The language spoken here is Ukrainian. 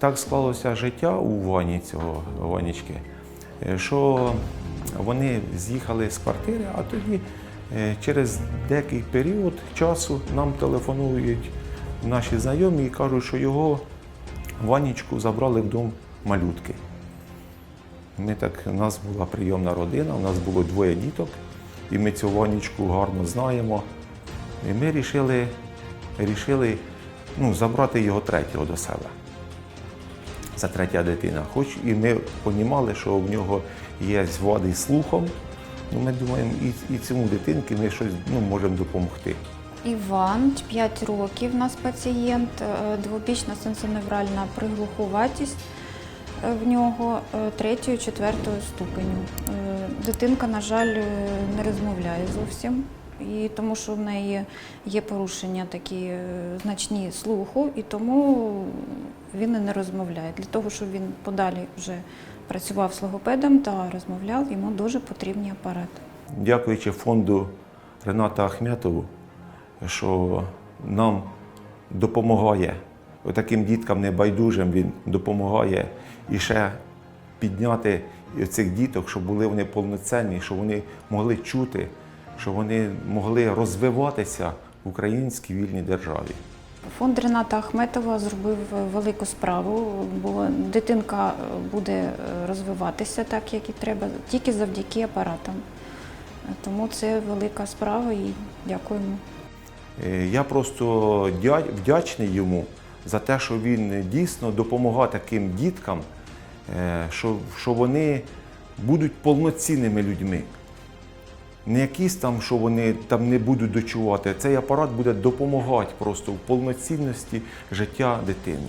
так склалося життя у Вані цього Ванічки, е, що вони з'їхали з квартири, а тоді е, через деякий період часу нам телефонують наші знайомі і кажуть, що його Ванічку забрали в дом малютки. Ми так, у нас була прийомна родина, у нас було двоє діток, і ми цю Ванічку гарно знаємо. І ми рішили, рішили ну, забрати його третього до себе. Це третя дитина. Хоч і ми розуміли, що в нього є вади з слухом. Ну, ми думаємо, і, і цьому дитинки ми щось ну, можемо допомогти. Іван, 5 років у нас пацієнт, е, двобічна сенсоневральна приглухуватість е, в нього е, третьої, четвертої ступеню. Е, Дитинка, на жаль, е, не розмовляє зовсім, і тому що в неї є порушення такі е, значні слуху, і тому він і не розмовляє. Для того, щоб він подалі вже працював з логопедом та розмовляв, йому дуже потрібні апарати. Дякуючи фонду Рената Ахметову, що нам допомагає таким діткам небайдужим, він допомагає і ще підняти цих діток, щоб були вони повноцінні, щоб вони могли чути, щоб вони могли розвиватися в українській вільній державі. Фонд Рената Ахметова зробив велику справу, бо дитинка буде е, розвиватися так, як і треба, тільки завдяки апаратам. Тому це велика справа і дякуємо. Е, Я просто вдячний йому за те, що він дійсно допомагає таким діткам, е, що вони будуть повноцінними людьми. Не якісь там, що вони там не будуть дочувати. Цей апарат буде допомагати просто в повноцінності життя дитині.